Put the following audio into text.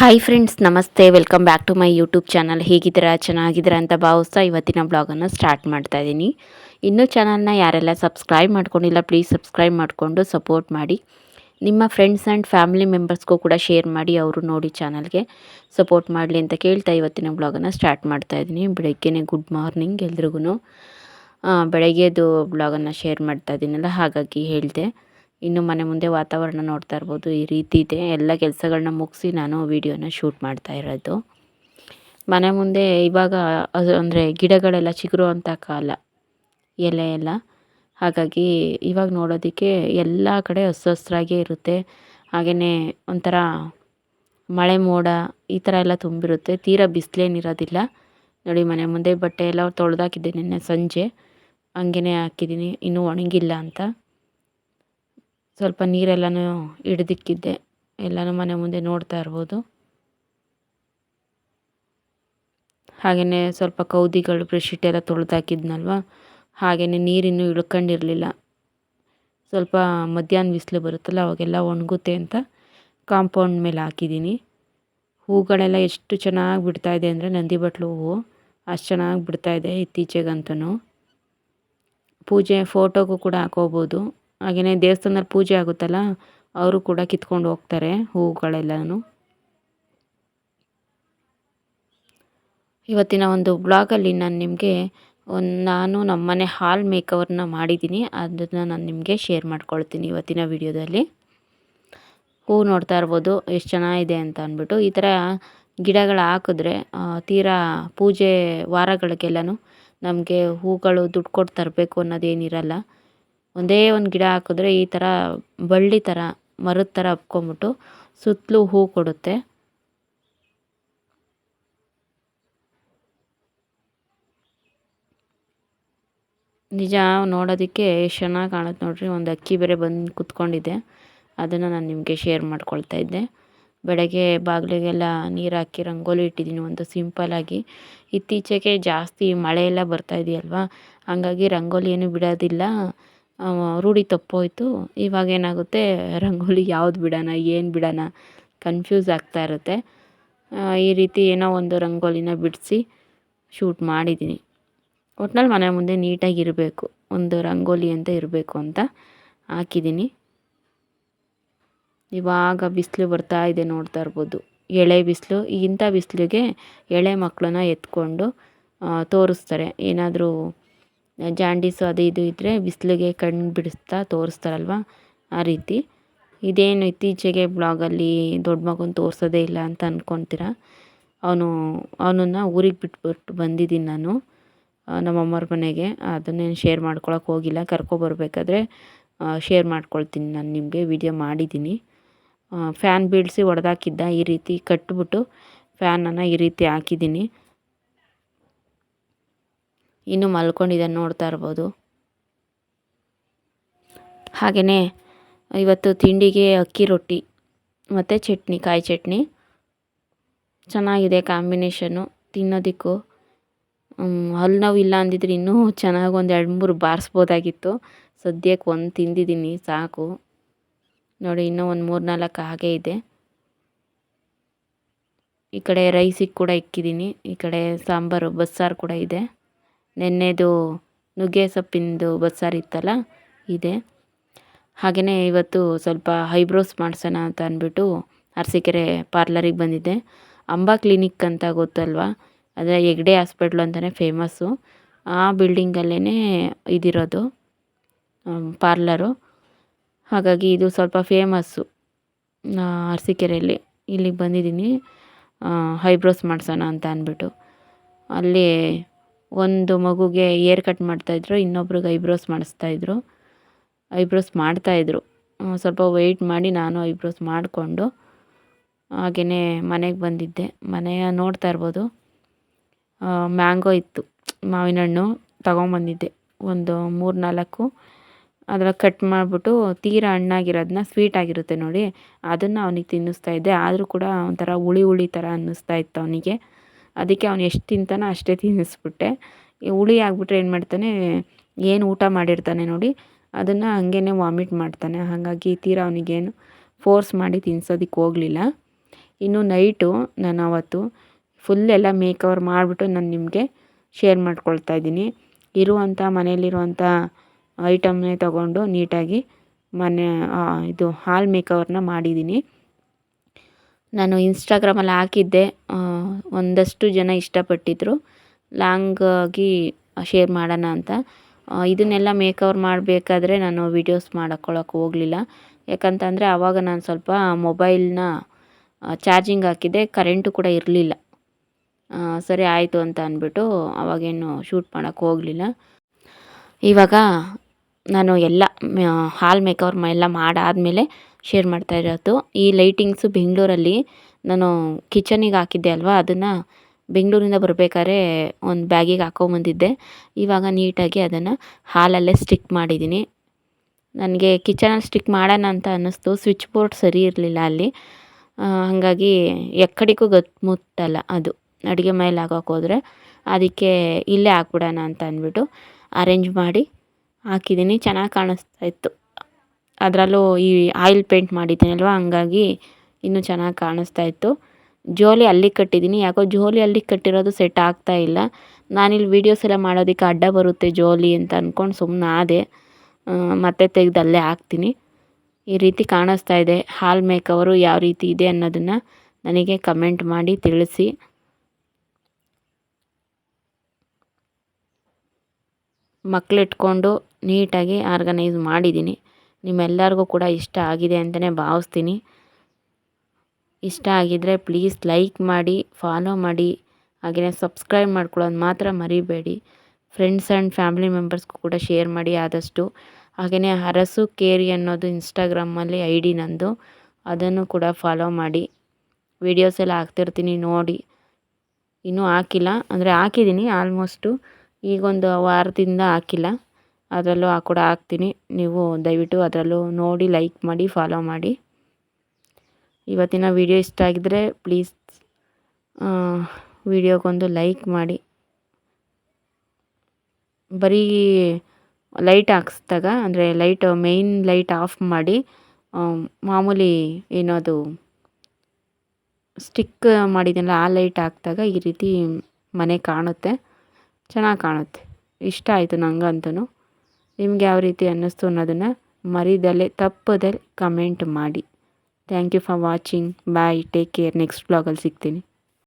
Hi friends ನಮಸ್ತೆ. Welcome back to my YouTube channel ಹೇಗಿದ್ದೀರಾ? ಚೆನ್ನಾಗಿದ್ದೀರಾ ಅಂತ ಭಾವಿಸ್ತಾ ಇವತ್ತಿನ ಬ್ಲಾಗನ್ನು ಸ್ಟಾರ್ಟ್ ಮಾಡ್ತಾ ಇದ್ದೀನಿ ಇನ್ನೂ ಚಾನಲ್ನ ಯಾರೆಲ್ಲ ಸಬ್ಸ್ಕ್ರೈಬ್ ಮಾಡ್ಕೊಂಡಿಲ್ಲ ಪ್ಲೀಸ್ ಸಬ್ಸ್ಕ್ರೈಬ್ ಮಾಡಿಕೊಂಡು ಸಪೋರ್ಟ್ ಮಾಡಿ. ನಿಮ್ಮ ಫ್ರೆಂಡ್ಸ್ ಆ್ಯಂಡ್ ಫ್ಯಾಮಿಲಿ ಮೆಂಬರ್ಸ್ಗೂ ಕೂಡ ಶೇರ್ ಮಾಡಿ, ಅವರು ನೋಡಿ ಚಾನಲ್ಗೆ ಸಪೋರ್ಟ್ ಮಾಡಲಿ ಅಂತ ಕೇಳ್ತಾ ಇವತ್ತಿನ ಬ್ಲಾಗನ್ನು ಸ್ಟಾರ್ಟ್ ಮಾಡ್ತಾ ಇದ್ದೀನಿ ಬೆಳಗ್ಗೆನೇ ಗುಡ್ ಮಾರ್ನಿಂಗ್ ಎಲ್ರಿಗೂ ಬೆಳಗ್ಗೆದು ಬ್ಲಾಗನ್ನು ಶೇರ್ ಮಾಡ್ತಾ ಇದ್ದೀನಲ್ಲ ಹಾಗಾಗಿ ಹೇಳಿದೆ. ಇನ್ನು ಮನೆ ಮುಂದೆ ವಾತಾವರಣ ನೋಡ್ತಾ ಇರ್ಬೋದು, ಈ ರೀತಿ ಇದೆ. ಎಲ್ಲ ಕೆಲಸಗಳನ್ನ ಮುಗಿಸಿ ನಾನು ವೀಡಿಯೋನ ಶೂಟ್ ಮಾಡ್ತಾ ಇರೋದು. ಮನೆ ಮುಂದೆ ಇವಾಗ ಅದು ಅಂದರೆ ಗಿಡಗಳೆಲ್ಲ ಚಿಗುರುವಂಥ ಕಾಲ, ಎಲೆ ಎಲ್ಲ. ಹಾಗಾಗಿ ಇವಾಗ ನೋಡೋದಕ್ಕೆ ಎಲ್ಲ ಕಡೆ ಹಸ್ರು ಇರುತ್ತೆ. ಹಾಗೆಯೇ ಒಂಥರ ಮಳೆ ಮೋಡ ಈ ಥರ ಎಲ್ಲ ತುಂಬಿರುತ್ತೆ. ತೀರಾ ಬಿಸಿಲೇನಿರೋದಿಲ್ಲ. ನೋಡಿ ಮನೆ ಮುಂದೆ ಬಟ್ಟೆ ಎಲ್ಲ ತೊಳೆದಾಕಿದ್ದೆ ನಿನ್ನೆ ಸಂಜೆ. ಹಂಗೇ ಹಾಕಿದ್ದೀನಿ. ಇನ್ನೂ ಒಣಗಿಲ್ಲ ಅಂತ. ಸ್ವಲ್ಪ ನೀರೆಲ್ಲನೂ ಹಿಡ್ದಿಕ್ಕಿದ್ದೆ. ಎಲ್ಲನೂ ಮನೆ ಮುಂದೆ ನೋಡ್ತಾ ಇರ್ಬೋದು. ಹಾಗೆಯೇ ಸ್ವಲ್ಪ ಕೌದಿಗಳು ಬ್ರೆಡ್ಶೀಟ್ ಎಲ್ಲ ತೊಳೆದಾಕಿದ್ನಲ್ವ? ಹಾಗೆಯೇ ನೀರಿನ್ನು ಇಳ್ಕೊಂಡಿರಲಿಲ್ಲ. ಸ್ವಲ್ಪ ಮಧ್ಯಾಹ್ನ ಬಿಸಿಲು ಬರುತ್ತಲ್ಲ, ಅವಾಗೆಲ್ಲ ಒಣಗುತ್ತೆ ಅಂತ ಕಾಂಪೌಂಡ್ ಮೇಲೆ ಹಾಕಿದ್ದೀನಿ. ಹೂಗಳೆಲ್ಲ ಎಷ್ಟು ಚೆನ್ನಾಗಿ ಬಿಡ್ತಾಯಿದೆ ಅಂದರೆ ನಂದಿ ಬಟ್ಲು ಹೂವು. ಅಷ್ಟು ಚೆನ್ನಾಗಿ ಬಿಡ್ತಾಯಿದೆ ಇತ್ತೀಚೆಗಂತೂ ಪೂಜೆ ಫೋಟೋಗೂ ಕೂಡ ಹಾಕೋಬೋದು. ಹಾಗೆಯೇ ದೇವಸ್ಥಾನದಲ್ಲಿ ಪೂಜೆ ಆಗುತ್ತಲ್ಲ, ಅವರು ಕೂಡ ಕಿತ್ಕೊಂಡು ಹೋಗ್ತಾರೆ ಹೂವುಗಳೆಲ್ಲನೂ. ಇವತ್ತಿನ ಒಂದು ಬ್ಲಾಗಲ್ಲಿ ನಾನು ನಿಮಗೆ ಒಂದು, ನಾನು ನಮ್ಮನೆ ಹಾಲ್ ಮೇಕವರ್ನ ಮಾಡಿದ್ದೀನಿ, ಅದನ್ನು ನಾನು ನಿಮಗೆ ಶೇರ್ ಮಾಡ್ಕೊಳ್ತೀನಿ ಇವತ್ತಿನ ವಿಡಿಯೋದಲ್ಲಿ. ಹೂ ನೋಡ್ತಾ ಇರ್ಬೋದು, ಎಷ್ಟು ಚೆನ್ನಾಗಿದೆ ಅಂತ ಅಂದ್ಬಿಟ್ಟು. ಈ ಥರ ಗಿಡಗಳು ಹಾಕಿದ್ರೆ ತೀರಾ ಪೂಜೆ ವಾರಗಳಿಗೆಲ್ಲನೂ ನಮಗೆ ಹೂಗಳು ದುಡ್ಡು ಕೊಟ್ಟು ತರಬೇಕು ಅನ್ನೋದೇನಿರಲ್ಲ. ಒಂದೇ ಒಂದು ಗಿಡ ಹಾಕಿದ್ರೆ ಈ ಥರ ಬಳ್ಳಿ ಥರ ಮರದ ಥರ ಹಬ್ಕೊಂಬಿಟ್ಟು ಸುತ್ತಲೂ ಹೂ ಕೊಡುತ್ತೆ. ನಿಜ, ನೋಡೋದಕ್ಕೆ ಎಷ್ಟು ಚೆನ್ನಾಗಿ ಕಾಣುತ್ತೆ ನೋಡಿರಿ. ಒಂದು ಅಕ್ಕಿ ಬೇರೆ ಬಂದು ಕುತ್ಕೊಂಡಿದೆ. ಅದನ್ನು ನಾನು ನಿಮಗೆ ಶೇರ್ ಮಾಡ್ಕೊಳ್ತಾ ಇದ್ದೆ. ಬೆಳಗ್ಗೆ ಬಾಗಿಲಿಗೆಲ್ಲ ನೀರು ಹಾಕಿ ರಂಗೋಲಿ ಇಟ್ಟಿದ್ದೀನಿ ಒಂದು ಸಿಂಪಲ್ಲಾಗಿ ಇತ್ತೀಚೆಗೆ ಜಾಸ್ತಿ ಮಳೆ ಎಲ್ಲ ಬರ್ತಾ ಇದೆಯಲ್ವಾ? ಹಾಗಾಗಿ ರಂಗೋಲಿ ಏನು ಬಿಡೋದಿಲ್ಲ. ರೂಢಿ ತಪ್ಪೋಯಿತು. ಇವಾಗ ಏನಾಗುತ್ತೆ, ರಂಗೋಲಿ ಯಾವ್ದು ಬಿಡೋಣ, ಏನು ಬಿಡೋಣ ಕನ್ಫ್ಯೂಸ್ ಆಗ್ತಾ ಇರುತ್ತೆ. ಈ ರೀತಿ ಏನೋ ಒಂದು ರಂಗೋಲಿನ ಬಿಡಿಸಿ ಶೂಟ್ ಮಾಡಿದ್ದೀನಿ ಒಟ್ನಲ್ಲಿ ಮನೆ ಮುಂದೆ ನೀಟಾಗಿರಬೇಕು ಒಂದು ರಂಗೋಲಿ ಅಂತ ಇರಬೇಕು ಅಂತ ಹಾಕಿದ್ದೀನಿ ಇವಾಗ ಬಿಸಿಲು ಬರ್ತಾ ಇದೆ ನೋಡ್ತಾ ಇರ್ಬೋದು. ಎಳೆ ಬಿಸಿಲು, ಇಂಥ ಬಿಸಿಲಿಗೆ ಎಳೆ ಮಕ್ಕಳನ್ನ ಎತ್ಕೊಂಡು ತೋರಿಸ್ತಾರೆ. ಏನಾದರೂ ಜಾಂಡೀಸು ಅದು ಇದು ಇದ್ದರೆ ಬಿಸಿಲಿಗೆ ಕಣ್ಣು ಬಿಡಿಸ್ತಾ ತೋರಿಸ್ತಾರಲ್ವ ಆ ರೀತಿ. ಇದೇನು ಇತ್ತೀಚೆಗೆ ಬ್ಲಾಗಲ್ಲಿ ದೊಡ್ಡ ಮಗುನ ತೋರಿಸೋದೇ ಇಲ್ಲ ಅಂತ ಅಂದ್ಕೊತೀರ ಅವನು, ಅವನನ್ನು ಊರಿಗೆ ಬಿಟ್ಬಿಟ್ಟು ಬಂದಿದ್ದೀನಿ ನಾನು ನಮ್ಮಮ್ಮವ್ರ ಮನೆಗೆ. ಅದನ್ನೇನು ಶೇರ್ ಮಾಡ್ಕೊಳಕ್ಕೆ ಹೋಗಿಲ್ಲ. ಕರ್ಕೊಬರ್ಬೇಕಾದ್ರೆ ಶೇರ್ ಮಾಡ್ಕೊಳ್ತೀನಿ ನಾನು ನಿಮಗೆ, ವಿಡಿಯೋ ಮಾಡಿದ್ದೀನಿ. ಫ್ಯಾನ್ ಬೀಳಿಸಿ ಒಡೆದಾಕಿದ್ದ ಈ ರೀತಿ ಕಟ್ಬಿಟ್ಟು ಫ್ಯಾನನ್ನು ಈ ರೀತಿ ಹಾಕಿದ್ದೀನಿ. ಇನ್ನೂ ಮಲ್ಕೊಂಡಿದ್ದಾನೆ ನೋಡ್ತಾ ಇರ್ಬೋದು. ಹಾಗೆಯೇ ಇವತ್ತು ತಿಂಡಿಗೆ ಅಕ್ಕಿ ರೊಟ್ಟಿ, ಮತ್ತು ಚಟ್ನಿ, ಕಾಯಿ ಚಟ್ನಿ. ಚೆನ್ನಾಗಿದೆ ಕಾಂಬಿನೇಷನ್ನು ತಿನ್ನೋದಕ್ಕೂ. ಹಲ್ಲು ನೋವು ಇಲ್ಲ ಅಂದಿದ್ರೆ ಇನ್ನೂ ಚೆನ್ನಾಗಿ ಒಂದು ಎರಡು ಮೂರು ಬಾರಿಸ್ಬೋದಾಗಿತ್ತು. ಸದ್ಯಕ್ಕೆ ಒಂದು ತಿಂದಿದ್ದೀನಿ, ಸಾಕು. ನೋಡಿ, ಇನ್ನೂ ಒಂದು ಮೂರು ನಾಲ್ಕು ಹಾಗೆ ಇದೆ. ಈ ಕಡೆ ರೈಸಿಗೆ ಕೂಡ ಇಕ್ಕಿದ್ದೀನಿ, ಈ ಕಡೆ ಸಾಂಬಾರು, ಬಸ್ಸಾರು ಕೂಡ ಇದೆ. ನೆನ್ನೆದು ನುಗ್ಗೆ ಸೊಪ್ಪಿಂದು ಬಸ್ಸಾರು ಇತ್ತಲ್ಲ, ಇದೆ. ಹಾಗೆಯೇ ಇವತ್ತು ಸ್ವಲ್ಪ ಐಬ್ರೋಸ್ ಮಾಡಿಸೋಣ ಅಂತ ಅಂದ್ಬಿಟ್ಟು ಅರಸೀಕೆರೆ ಪಾರ್ಲರಿಗೆ ಬಂದಿದ್ದೆ. ಅಂಬಾ ಕ್ಲಿನಿಕ್ ಅಂತ ಗೊತ್ತಲ್ವಾ? ಅದೇ ಹೆಗ್ಡೆ ಹಾಸ್ಪಿಟ್ಲು ಅಂತಲೇ ಫೇಮಸ್ಸು. ಆ ಬಿಲ್ಡಿಂಗಲ್ಲೇ ಇದಿರೋದು ಪಾರ್ಲರು. ಹಾಗಾಗಿ ಇದು ಸ್ವಲ್ಪ ಫೇಮಸ್ಸು. ಅರಸೀಕೆರೆಯಲ್ಲಿ ಇಲ್ಲಿಗೆ ಬಂದಿದ್ದೀನಿ. ಹೈಬ್ರೋಸ್ ಮಾಡಿಸೋಣ ಅಂತ ಅಂದ್ಬಿಟ್ಟು. ಅಲ್ಲಿ ಒಂದು ಮಗುಗೆ ಏರ್ ಕಟ್ ಮಾಡ್ತಾಯಿದ್ರು ಇನ್ನೊಬ್ರಿಗೆ ಐಬ್ರೋಸ್ ಮಾಡಿಸ್ತಾಯಿದ್ರು ಐಬ್ರೋಸ್ ಮಾಡ್ತಾಯಿದ್ರು ಸ್ವಲ್ಪ ವೆಯ್ಟ್ ಮಾಡಿ ನಾನು ಐಬ್ರೋಸ್ ಮಾಡಿಕೊಂಡು ಹಾಗೆಯೇ ಮನೆಗೆ ಬಂದಿದ್ದೆ. ಮನೆಯ ನೋಡ್ತಾ ಇರ್ಬೋದು. ಮ್ಯಾಂಗೋ ಇತ್ತು ಮಾವಿನ ಹಣ್ಣು ತಗೊಂಬಂದಿದ್ದೆ. ಒಂದು ಮೂರು ನಾಲ್ಕು ಅದರ ಕಟ್ ಮಾಡಿಬಿಟ್ಟು ತೀರಾ ಹಣ್ಣಾಗಿರೋದನ್ನ ಸ್ವೀಟ್ ಆಗಿರುತ್ತೆ ನೋಡಿ. ಅದನ್ನು ಅವನಿಗೆ ತಿನ್ನಿಸ್ತಾ ಇದ್ದೆ. ಆದರೂ ಕೂಡ ಒಂಥರ ಹುಳಿ ಹುಳಿ ಥರ ಅನ್ನಿಸ್ತಾ ಇತ್ತು ಅವನಿಗೆ. ಅದಕ್ಕೆ ಅವನು ಎಷ್ಟು ತಿಂತಾನೋ ಅಷ್ಟೇ ತಿನ್ನಿಸ್ಬಿಟ್ಟೆ. ಹುಳಿ ಆಗಿಬಿಟ್ರೆ ಏನು ಮಾಡ್ತಾನೆ, ಏನು ಊಟ ಮಾಡಿರ್ತಾನೆ ನೋಡಿ, ಅದನ್ನು ಹಂಗೇ ವಾಮಿಟ್ ಮಾಡ್ತಾನೆ. ಹಾಗಾಗಿ ತೀರಾ ಅವನಿಗೇನು ಫೋರ್ಸ್ ಮಾಡಿ ತಿನ್ಸೋದಕ್ಕೆ ಹೋಗಲಿಲ್ಲ. ಇನ್ನು ನೈಟು ನಾನು ಅವತ್ತು ಫುಲ್ ಎಲ್ಲ ಮೇಕವರ್ ಮಾಡಿಬಿಟ್ಟು ನಾನು ನಿಮಗೆ ಶೇರ್ ಮಾಡ್ಕೊಳ್ತಾ ಇದ್ದೀನಿ. ಇರುವಂಥ ಮನೆಯಲ್ಲಿರುವಂಥ ಐಟಮ್ನೇ ತಗೊಂಡು ನೀಟಾಗಿ ಮನೆ ಇದು ಹಾಲ್ ಮೇಕವರ್ನ ಮಾಡಿದ್ದೀನಿ. ನಾನು ಇನ್ಸ್ಟಾಗ್ರಾಮಲ್ಲಿ ಹಾಕಿದ್ದೆ. ಒಂದಷ್ಟು ಜನ ಇಷ್ಟಪಟ್ಟಿದ್ದರು ಲಾಂಗಾಗಿ ಶೇರ್ ಮಾಡೋಣ ಅಂತ. ಇದನ್ನೆಲ್ಲ ಮೇಕವರ್ ಮಾಡಬೇಕಾದ್ರೆ ನಾನು ವೀಡಿಯೋಸ್ ಮಾಡ್ಕೊಳ್ಳೋಕೆ ಹೋಗಲಿಲ್ಲ. ಯಾಕಂತಂದರೆ ಆವಾಗ ನಾನು ಸ್ವಲ್ಪ ಮೊಬೈಲ್ನ ಚಾರ್ಜಿಂಗ್ ಹಾಕಿದ್ದೆ. ಕರೆಂಟು ಕೂಡ ಇರಲಿಲ್ಲ. ಸರಿ ಆಯಿತು ಅಂತ ಅಂದ್ಬಿಟ್ಟು ಆವಾಗೇನು ಶೂಟ್ ಮಾಡೋಕ್ಕೆ ಹೋಗಲಿಲ್ಲ. ಇವಾಗ ನಾನು ಎಲ್ಲ ಹಾಲ್ ಮೇಕವರ್ ಎಲ್ಲ ಮಾಡಾದಮೇಲೆ ಶೇರ್ ಮಾಡ್ತಾ ಇರೋದು. ಈ ಲೈಟಿಂಗ್ಸು ಬೆಂಗಳೂರಲ್ಲಿ ನಾನು ಕಿಚನಿಗೆ ಹಾಕಿದ್ದೆ ಅಲ್ವಾ? ಅದನ್ನು ಬೆಂಗಳೂರಿಂದ ಬರಬೇಕಾದ್ರೆ ಒಂದು ಬ್ಯಾಗಿಗೆ ಹಾಕೊಂಬಂದಿದ್ದೆ ಇವಾಗ ನೀಟಾಗಿ ಅದನ್ನು ಹಾಲಲ್ಲೇ ಸ್ಟಿಕ್ ಮಾಡಿದ್ದೀನಿ. ನನಗೆ ಕಿಚನಲ್ಲಿ ಸ್ಟಿಕ್ ಮಾಡೋಣ ಅಂತ ಅನ್ನಿಸ್ತು. ಸ್ವಿಚ್ ಬೋರ್ಡ್ ಸರಿ ಇರಲಿಲ್ಲ ಅಲ್ಲಿ. ಹಾಗಾಗಿ ಎಕ್ಕಡಿಗೂ ಗತ್ತು ಮುಟ್ಟಲ್ಲ ಅದು. ಅಡುಗೆ ಮೇಲೆ ಹಾಕೋಕ್ಕೋದ್ರೆ ಅದಕ್ಕೆ ಇಲ್ಲೇ ಹಾಕ್ಬಿಡೋಣ ಅಂತ ಅಂದ್ಬಿಟ್ಟು ಅರೇಂಜ್ ಮಾಡಿ ಹಾಕಿದ್ದೀನಿ. ಚೆನ್ನಾಗಿ ಕಾಣಿಸ್ತಾ ಇತ್ತು. ಅದರಲ್ಲೂ ಈ ಆಯಿಲ್ ಪೇಂಟ್ ಮಾಡಿದ್ದೀನಲ್ವ? ಹಂಗಾಗಿ ಇನ್ನೂ ಚೆನ್ನಾಗಿ ಕಾಣಿಸ್ತಾ ಇತ್ತು. ಜೋಲಿ ಅಲ್ಲಿಗೆ ಕಟ್ಟಿದ್ದೀನಿ. ಯಾಕೋ ಜೋಲಿ ಅಲ್ಲಿಗೆ ಕಟ್ಟಿರೋದು ಸೆಟ್ ಆಗ್ತಾ ಇಲ್ಲ. ನಾನಿಲ್ಲಿ ವೀಡಿಯೋಸ್ ಎಲ್ಲ ಮಾಡೋದಕ್ಕೆ ಅಡ್ಡ ಬರುತ್ತೆ ಜೋಲಿ ಅಂತ ಅಂದ್ಕೊಂಡು ಸುಮ್ಮನಾದೆ ಮತ್ತೆ ತೆಗೆದು ಅಲ್ಲೇ ಹಾಕ್ತೀನಿ. ಈ ರೀತಿ ಕಾಣಿಸ್ತಾ ಇದೆ. ಹಾಲ್ ಮೇಕವರು ಯಾವ ರೀತಿ ಇದೆ ಅನ್ನೋದನ್ನು ನನಗೆ ಕಮೆಂಟ್ ಮಾಡಿ ತಿಳಿಸಿ. ಮಕ್ಕಳಿಟ್ಕೊಂಡು ನೀಟಾಗಿ ಆರ್ಗನೈಸ್ ಮಾಡಿದ್ದೀನಿ. ನಿಮ್ಮೆಲ್ಲರಿಗೂ ಕೂಡ ಇಷ್ಟ ಆಗಿದೆ ಅಂತಲೇ ಭಾವಿಸ್ತೀನಿ. ಇಷ್ಟ ಆಗಿದ್ದರೆ ಪ್ಲೀಸ್ ಲೈಕ್ ಮಾಡಿ ಫಾಲೋ ಮಾಡಿ ಹಾಗೆಯೇ ಸಬ್ಸ್ಕ್ರೈಬ್ ಮಾಡ್ಕೊಳ್ಳೋದು ಮಾತ್ರ ಮರಿಬೇಡಿ. ಫ್ರೆಂಡ್ಸ್ ಆ್ಯಂಡ್ ಫ್ಯಾಮಿಲಿ ಮೆಂಬರ್ಸ್ಗೂ ಕೂಡ ಶೇರ್ ಮಾಡಿ ಆದಷ್ಟು. ಹಾಗೆಯೇ ಅರಸು ಕೇರಿ ಅನ್ನೋದು ಇನ್ಸ್ಟಾಗ್ರಾಮಲ್ಲಿ ಐ ಡಿ ನಂದು. ಅದನ್ನು ಕೂಡ ಫಾಲೋ ಮಾಡಿ. ವೀಡಿಯೋಸ್ ಎಲ್ಲ ಹಾಕ್ತಿರ್ತೀನಿ ನೋಡಿ. ಇನ್ನೂ ಹಾಕಿಲ್ಲ, ಅಂದರೆ ಹಾಕಿದ್ದೀನಿ ಆಲ್ಮೋಸ್ಟು ಈಗೊಂದು ವಾರದಿಂದ ಹಾಕಿಲ್ಲ. ಅದರಲ್ಲೂ ಆ ಕೂಡ ಹಾಕ್ತೀನಿ. ನೀವು ದಯವಿಟ್ಟು ಅದರಲ್ಲೂ ನೋಡಿ ಲೈಕ್ ಮಾಡಿ ಫಾಲೋ ಮಾಡಿ. ಇವತ್ತಿನ ವಿಡಿಯೋ ಇಷ್ಟ ಆಗಿದ್ದರೆ ಪ್ಲೀಸ್ ವಿಡಿಯೋಗೊಂದು ಲೈಕ್ ಮಾಡಿ. ಬರೀ ಲೈಟ್ ಹಾಕ್ಸ್ದಾಗ, ಅಂದರೆ ಲೈಟ್ ಮೇಯ್ನ್ ಲೈಟ್ ಆಫ್ ಮಾಡಿ ಮಾಮೂಲಿ ಏನದು ಸ್ಟಿಕ್ ಮಾಡಿದ್ದೀನಲ್ಲ ಆ ಲೈಟ್ ಹಾಕ್ದಾಗ ಈ ರೀತಿ ಮನೆ ಕಾಣುತ್ತೆ. ಚೆನ್ನಾಗಿ ಕಾಣುತ್ತೆ. ಇಷ್ಟ ಆಯಿತು ನಂಗಂತೂ. ನಿಮ್ಗೆ ಯಾವ ರೀತಿ ಅನ್ನಿಸ್ತು ಅನ್ನೋದನ್ನು ಮರಿದಲ್ಲೇ ತಪ್ಪದಲ್ಲಿ ಕಮೆಂಟ್ ಮಾಡಿ. Thank you for watching bye take care next ಬ್ಲಾಗಲ್ಲಿ ಸಿಗ್ತೀನಿ.